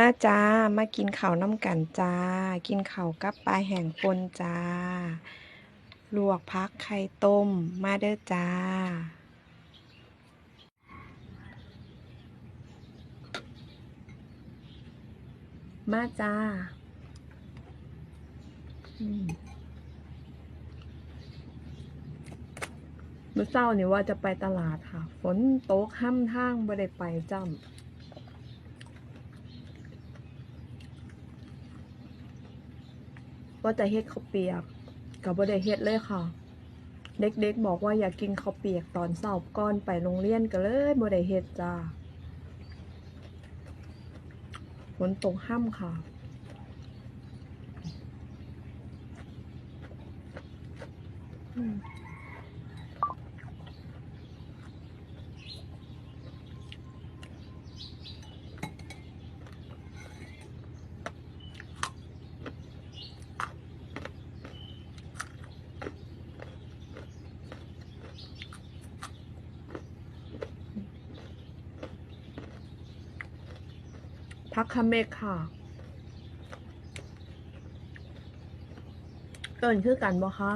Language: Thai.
มาจ้า มากินข้าวน้ำกันจ้า กินข้าวกับปลาแห้งปนจ้า ลวกพักไข่ต้ม มาเด้อจ้า มาจ้าเมื่อเช้านี่ว่าจะไปตลาดค่ะ ฝนตกห้ำทางบ่ได้ไปจ้ำ ว่าจะเฮ็ดข้าวเปียกกับบ่ได้เฮ็ดเลยค่ะ เด็กๆบอกว่าอยากกินข้าวเปียกตอนเช้าก่อนไปโรงเรียนก็เลยบ่ได้เฮ็ดจ้าฝนตกห้ำค่ะอืม พักคาเมกค่ะ เอินคือกันบ่คะ